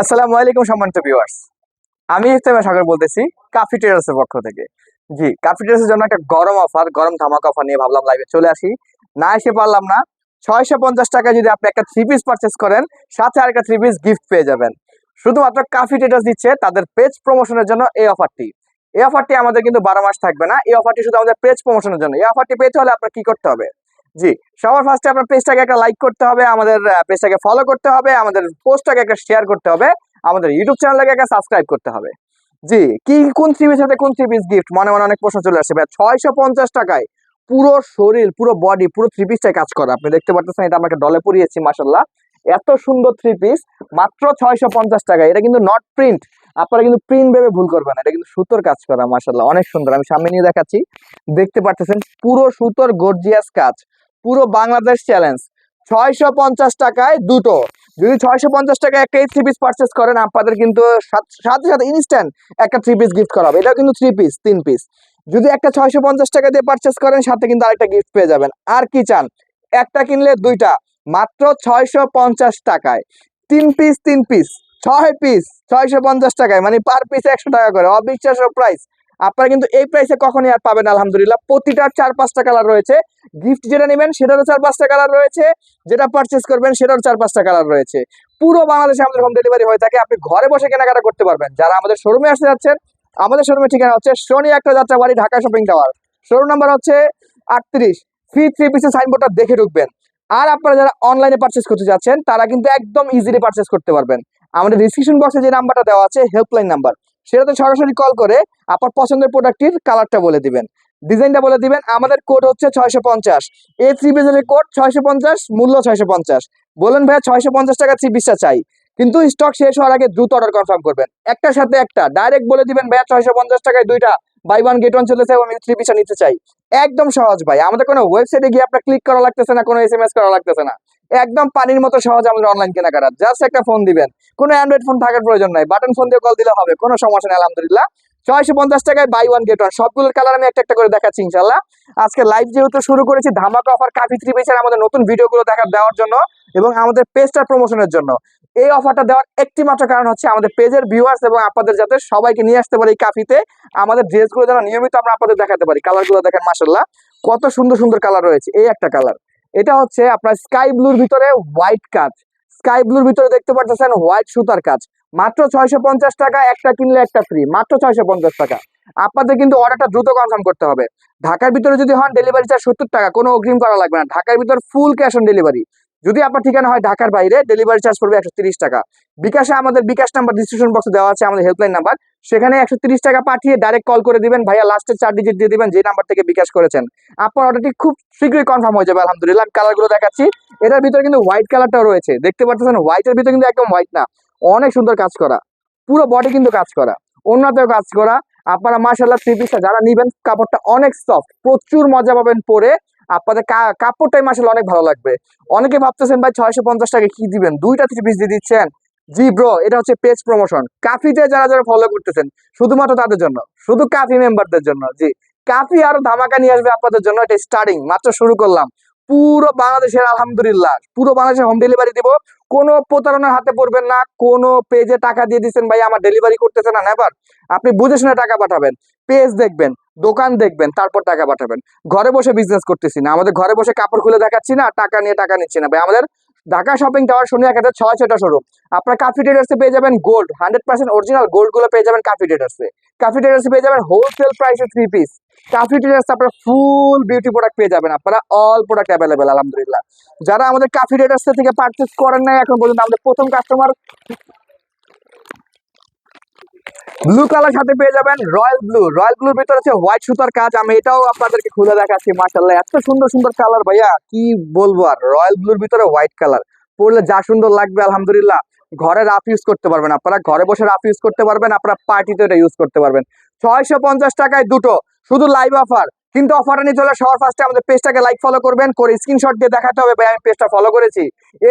আসসালামু আলাইকুম সম্মানিত ভিউয়ার্স আমি ইস্তেমা সাগর বলতেছি কাফি টেরাসের পক্ষ থেকে। জি কাফি টেরাসের জন্য একটা গরম অফার গরম ধামাকা অফার নিয়ে ভাবলাম লাইভে চলে আসি। না এসে পারলাম না, ছয়শো পঞ্চাশ টাকায় যদি আপনি একটা থ্রি পিস পারচেস করেন, সাথে আর একটা থ্রি পিস গিফট পেয়ে যাবেন। শুধুমাত্র কাফি টেরাস দিচ্ছে তাদের পেজ প্রমোশনের জন্য এই অফারটি এই অফারটি আমাদের কিন্তু বারো মাস থাকবে না, এই অফারটি শুধু আমাদের পেজ প্রমোশনের জন্য। এই অফারটি পেতে হলে আপনার কি করতে হবে? জি, সবার ফার্স্টে আপনার পেজটাকে একটা লাইক করতে হবে, আমাদের পেজটাকে ফলো করতে হবে, আমাদের পোস্টটাকে একটা শেয়ার করতে হবে, আমাদের ইউটিউব চ্যানেলটাকে একটা সাবস্ক্রাইব করতে হবে। জি, কি, কোন থ্রি পিস সাথে কোন থ্রি গিফট মনে মনে অনেক প্রশ্ন চলে আসছে ভাই। ছয়শো পঞ্চাশ টাকায় পুরো শরীর, পুরো বডি পুরো থ্রি পিসটাই কাজ করে। আপনি দেখতে পারতেছেন, এটা আমাকে ডলে পরিয়েছি মাসাল্লাহ এত সুন্দর থ্রি পিস মাত্র ছয়শো পঞ্চাশ টাকায়। এটা কিন্তু নট প্রিন্ট আপনারা কিন্তু প্রিন্ট ভেবে ভুল করবেন না। এটা কিন্তু সুতোর কাজ করা মাসাল্লাহ অনেক সুন্দর। আমি সামনে নিয়ে দেখাচ্ছি। দেখতে পারতেছেন, পুরো সুতোর গর্জিয়াস কাজ। পুরো বাংলাদেশ চ্যালেঞ্জ ছয়শো পঞ্চাশ টাকায় দুটো। যদি ছয়শো পঞ্চাশ টাকায় একটা থ্রি পিস পারচেস করেন, আপনাদের কিন্তু সাথে সাথে ইনস্ট্যান্ট একটা থ্রি পিস গিফট করা হবে। এটাও কিন্তু থ্রি পিস তিন পিস যদি একটা ছয়শো পঞ্চাশ টাকা দিয়ে পারচেস করেন, সাথে কিন্তু আরেকটা গিফট পেয়ে যাবেন। আর কি চান? একটা কিনলে দুইটা। মাত্র ছয়শো পঞ্চাশ টাকায়। তিন পিস তিন পিস ছয় পিস ছয়শো পঞ্চাশ টাকায় মানে পার পিস একশো টাকা করে। অবিশ্বাস্য প্রাইস আপনারা কিন্তু এই প্রাইসে কখনই আর পাবেন, আলহামদুলিল্লাহ। প্রতিটার চার পাঁচটা কালার রয়েছে। গিফট যেটা নেবেন, সেটারও চার পাঁচটা কালার রয়েছে। যেটা পারচেস করবেন, সেটারও চার পাঁচটা কালার রয়েছে। পুরো বাংলাদেশে আমাদের হোম ডেলিভারি হয়ে থাকে। আপনি ঘরে বসে কেনাকাটা করতে পারবেন। যারা আমাদের শোরুমে আসতে যাচ্ছেন, আমাদের শোরুমের ঠিকানা হচ্ছে শনি একটা যাত্রা বাড়ি, Dhaka shopping tower showroom number হচ্ছে আটত্রিশ ফ্রি থ্রি পিসের সাইনবোর্ডটা দেখে ঢুকবেন। আর আপনারা যারা অনলাইনে পারচেস করতে যাচ্ছেন, তারা কিন্তু একদম ইজিলি পারচেস করতে পারবেন। আমাদের ডিসক্রিপশন বক্সে যে নাম্বারটা দেওয়া আছে হেল্পলাইন নাম্বার সেটাতে সরাসরি কল করে আপনার পছন্দের প্রোডাক্টটির কালারটা বলে দিবেন। ডিজাইনটা বলে দিবেন, আমাদের কোড হচ্ছে ছয়শো পঞ্চাশ। এই থ্রি পিসের কোড ছয়শো পঞ্চাশ, মূল্য ছয়শো পঞ্চাশ। বলেন ভাইয়া, ছয়শো পঞ্চাশ টাকা থ্রি পিসটা চাই। কিন্তু স্টক শেষ হওয়ার আগে দ্রুত অর্ডার কনফার্ম করবেন। একটার সাথে একটা ডাইরেক্ট বলে দিবেন ভাইয়া, ছয়শো পঞ্চাশ টাকায় দুইটা। বাই ওয়ান গেট ওয়ান চলেছে আমি থ্রি পিসটা নিতে চাই। একদম সহজ ভাই, আমাদের কোনো ওয়েবসাইটে গিয়ে আপনার ক্লিক করা লাগতেছে না, কোনো এস এম এস করা লাগতেছে না। একদম পানির মতো সহজ আমাদের অনলাইন কেনাকাটা। জাস্ট একটা ফোন দিবেন। কোনো অ্যান্ড্রয়েড ফোন থাকার প্রয়োজন নাই। বাটন ফোন দিয়ে কল দিলে হবে, কোনো সমস্যা নেই, আলহামদুলিল্লাহ। ছয়শো পঞ্চাশ টাকায় বাই ওয়ান গেট ওয়ান সবগুলোর কালার আমি একটা একটা করে দেখাচ্ছি ইনশাল্লাহ আজকে লাইভ যেহেতু শুরু করেছি, ধামাকা অফার কাফি থ্রি পিসের আমাদের নতুন ভিডিওগুলো দেখা দেওয়ার জন্য এবং আমাদের পেজটার প্রমোশনের জন্য। এই অফারটা দেওয়ার একটি মাত্র কারণ হচ্ছে আমাদের পেজের ভিউয়ার্স এবং আপনাদের যাতে সবাইকে নিয়ে আসতে পারি এই কাফিতে আমাদের ড্রেসগুলো যেন নিয়মিত আমরা আপনাদের দেখাতে পারি কালারগুলো দেখেন মাসাল্লাহ কত সুন্দর সুন্দর কালার রয়েছে, এই একটা কালার এটা হচ্ছে আপনার স্কাই ব্লুর ভিতরে হোয়াইট কাজ। স্কাই ব্লুর ভিতরে দেখতে পাচ্ছেন হোয়াইট সুতার কাজ। মাত্র ছয়শো পঞ্চাশ টাকা, একটা কিনলে একটা ফ্রি। মাত্র ছয়শো পঞ্চাশ টাকা। আপনাদের কিন্তু অর্ডারটা দ্রুত কনফার্ম করতে হবে। ঢাকার ভিতরে যদি হন ডেলিভারি চার্জ সত্তর টাকা। কোনো অগ্রিম করা লাগবে না। ঢাকার ভিতর ফুল ক্যাশ অন ডেলিভারি যদি আপনার ঠিকানা হয় ঢাকার বাইরে ডেলিভারি চার্জ পড়বে একশো টাকা। বিকাশে আমাদের বিকাশ নাম্বার ডিসক্রিপশন বক্সে দেওয়া আছে আমাদের হেল্পলাইন নাম্বার সেখানে একশো টাকা পাঠিয়ে ডাইরেক্ট কল করে দিবেন। ভাইয়া লাস্টের চার ডিজিট দিয়ে দিবেন যে নাম্বার থেকে বিকাশ করেছেন। আপনার অর্ডারটি খুব শীঘ্রই কনফার্ম হয়ে যাবে, আলহামদুলিল্লাহ। কালারগুলো দেখাচ্ছি। এটার ভিতরে কিন্তু হোয়াইট কালারটাও রয়েছে। দেখতে পাচ্ছেন হোয়াইটের ভিতরে কিন্তু একদম হোয়াইট না। অনেক সুন্দর কাজ করা। পুরো বডি কিন্তু কাজ করা। অন্যতেও কাজ করা। আপনারা মার্শাল্লাহ থ্রি পিসটা যারা নিবেন, কাপড়টা অনেক সফট প্রচুর মজা পাবেন পরে। আপনাদের কাপড়টাই মার্শাল্লাহ অনেক ভালো লাগবে। অনেকে ভাবতেছেন, ভাই, ছয়শো পঞ্চাশ টাকা কি দিবেন? দুইটা থ্রি পিস দিয়ে দিচ্ছেন? জি ব্রো এটা হচ্ছে পেজ প্রমোশন কাফিতে যারা যারা ফলো করতেছেন, শুধুমাত্র তাদের জন্য, শুধু কাফি মেম্বারদের জন্য, জি। কাফি আরও ধামাকা নিয়ে আসবে আপনাদের জন্য, এটা স্টার্টিং মাত্র শুরু করলাম। পুরো বাংলাদেশের আলহামদুলিল্লাহ, পুরো বাংলাদেশে হোম ডেলিভারি দিব। কোনো প্রতারণার হাতে পড়বেন না, কোনো পেজে টাকা দিয়ে দিচ্ছেন, ভাই, আমার ডেলিভারি করতেছে না নেবার আপনি বুঝে শুনে টাকা পাঠাবেন পেজ দেখবেন। দোকান দেখবেন, তারপর টাকা পাঠাবেন। ঘরে বসে বিজনেস করতেছি না। আমাদের ঘরে বসে কাপড় খুলে দেখাচ্ছি না, টাকা নিয়ে টাকা নিচ্ছি না। ভাই, আমাদের ঢাকা শপিং টাওয়ার শনি একাতে ছয়, ছয়টা শোরুম আপনার কাফি ট্রেডার্সে পেয়ে যাবেন গোল্ড হান্ড্রেড পার্সেন্ট অরিজিনাল গোল্ডগুলো পেয়ে যাবেন কাফি ট্রেডার্সে কাফি ট্রেডার্সে পেয়ে যাবেন হোলসেল প্রাইসে থ্রি পিস কাফি ট্রেডার্স আপনার ফুল বিউটি প্রোডাক্ট পেয়ে যাবেন। আপনারা অল প্রোডাক্ট অ্যাভেলেবেল আলহামদুলিল্লাহ। যারা আমাদের কাফি ট্রেডার্স থেকে পারচেস করেন নাই, এখন পর্যন্ত আমাদের প্রথম কাস্টমার ব্লু কালার সাথে পেয়ে যাবেন রয়্যাল ব্লু রয়্যাল ব্লুর ভিতরে আছে হোয়াইট সুতার কাজ। আমি এটাও আপনাদেরকে খুলে দেখাচ্ছি মাশাল্লাহ এত সুন্দর সুন্দর কালার ভাইয়া। কি বলব আর রয়্যাল ব্লুর ভিতরে হোয়াইট কালার পরলে যা সুন্দর লাগবে, আলহামদুলিল্লাহ। ঘরে রাফ ইউজ করতে পারবেন আপনারা। ঘরে বসে রাফ ইউজ করতে পারবেন, আপনারা পার্টিতে এটা ইউজ করতে পারবেন। ছয়শো পঞ্চাশ টাকায় দুটো, শুধু লাইভ অফার কিন্তু অফারটা নিয়ে চলে সবার ফার্স্টে আমাদের পেজটাকে লাইক ফলো করবেন, করে স্ক্রিনশট দিয়ে দেখাতে হবে। ভাই আমি পেজটা ফলো করেছি।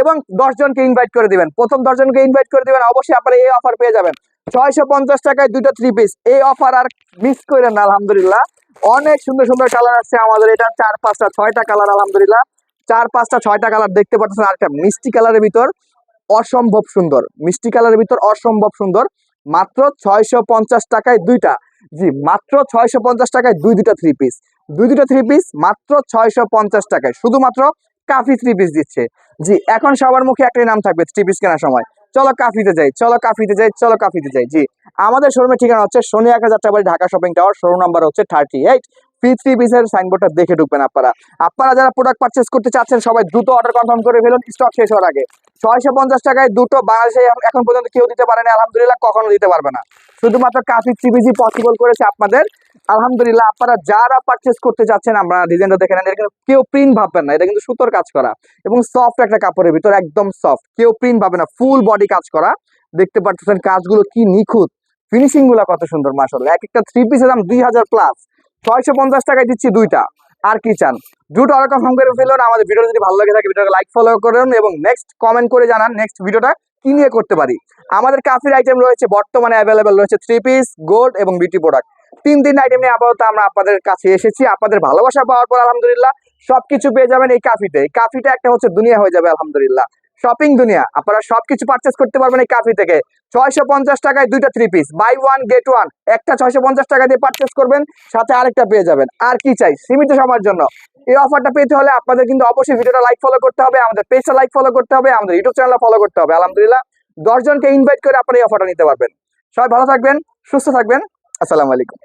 এবং দশজনকে ইনভাইট করে দিবেন। প্রথম দশজনকে ইনভাইট করে দিবেন। অবশ্যই আপনারা এই অফার পেয়ে যাবেন। ছয়শো পঞ্চাশ টাকায় দুটো থ্রি পিস এই অফার আর মিস করেন না, আলহামদুলিল্লাহ। অনেক সুন্দর সুন্দর কালার আসছে আমাদের এটা, চার পাঁচটা, ছয়টা কালার আলহামদুলিল্লাহ। চার পাঁচটা, ছয়টা কালার দেখতে পাচ্ছেন আর একটা মিষ্টি কালারের ভিতর অসম্ভব সুন্দর। মিষ্টি কালারের ভিতর অসম্ভব সুন্দর। মাত্র ছয়শো পঞ্চাশ টাকায় দুইটা। জি, মাত্র ছয়শো পঞ্চাশ টাকায় দুই দুটা থ্রি পিস দুই দুটা থ্রি পিস মাত্র ছয়শো পঞ্চাশ টাকায়। শুধুমাত্র কাফি থ্রি পিস দিচ্ছে। জি, এখন সবার মুখে একটাই নাম থাকবে থ্রি পিস কেনার সময়। চলো কাফিতে যাই, চলো কাফিতে যাই, চলো কাফিতে যাই, জি। আমাদের শোরুমের ঠিকানা হচ্ছে শনি একা Jatrabari Dhaka shopping tower showroom number হচ্ছে থার্টি এইট পি থ্রি পিসের সাইনবোর্ডটা দেখে ঢুকবেন আপনারা। আপনারা যারা প্রোডাক্ট পারচেস করতে চাচ্ছেন, সবাই দ্রুত অর্ডার কনফার্ম করে ফেলুন স্টক শেষ হওয়ার আগে। ছয়শো পঞ্চাশ টাকায় দুটো বাংলাদেশে এখন পর্যন্ত কেউ দিতে পারেনি, আলহামদুলিল্লাহ কখনো দিতে পারবে না। শুধুমাত্র কাফি চিবিজি পসিবল করেছে আপনাদের। আলহামদুলিল্লাহ, আপনারা যারা পারচেস করতে চাচ্ছেন আমরা ডিজাইনটা দেখে নেন, এটা কেউ প্রিন্ট ভাববেন না, এটা কিন্তু সুতোর কাজ করা এবং সফট একটা কাপড়ের ভিতর, একদম সফট কেউ প্রিন্ট ভাবে না ফুল বডি কাজ করা। দেখতে পাচ্ছেন কাজগুলো কি নিখুঁত ফিনিশিংগুলো কত সুন্দর মাসাল্লাহ এক একটা থ্রি পিসের দাম দুই হাজার প্লাস ছয়শো পঞ্চাশ টাকায় দিচ্ছি দুইটা, আর কি চান? দ্রুত অর্ডার কনফার্ম করে ফেলুন আমাদের ভিডিও যদি ভালো লাগে থাকে ভিডিওটা লাইক ফলো করুন এবং নেক্সট কমেন্ট করে জানান নেক্সট ভিডিওটা কি নিয়ে করতে পারি। আমাদের কাফির আইটেম রয়েছে, বর্তমানে অ্যাভেলেবেল রয়েছে থ্রি পিস গোল্ড এবং বিউটি প্রোডাক্ট তিন তিন আইটেম নিয়ে আপাতত আমরা আপনাদের কাছে এসেছি। আপনাদের ভালোবাসা পাওয়ার পর আলহামদুলিল্লাহ সবকিছু পেয়ে যাবেন এই কাফিতে এই কাফিটা একটা হচ্ছে দুনিয়া হয়ে যাবে, আলহামদুলিল্লাহ। শপিং দুনিয়া। আপনারা সবকিছু পারচেস করতে পারবেন এই কাফি থেকে। ছয়শো পঞ্চাশ টাকায় দুইটা three piece buy one get one একটা ছয়শো পঞ্চাশ টাকা দিয়ে পারচেস করবেন, সাথে আরেকটা পেয়ে যাবেন। আর কি চাই? সীমিত সময়ের জন্য। এই অফারটা পেতে হলে আপনাদের কিন্তু অবশ্যই ভিডিওটা লাইক ফলো করতে হবে, আমাদের পেজটা লাইক ফলো করতে হবে, আমাদের ইউটিউব চ্যানেলটা ফলো করতে হবে, আলহামদুলিল্লাহ। দশজনকে ইনভাইট করে আপনারা এই অফারটা নিতে পারবেন। সবাই ভালো থাকবেন, সুস্থ থাকবেন। আসসালামু আলাইকুম।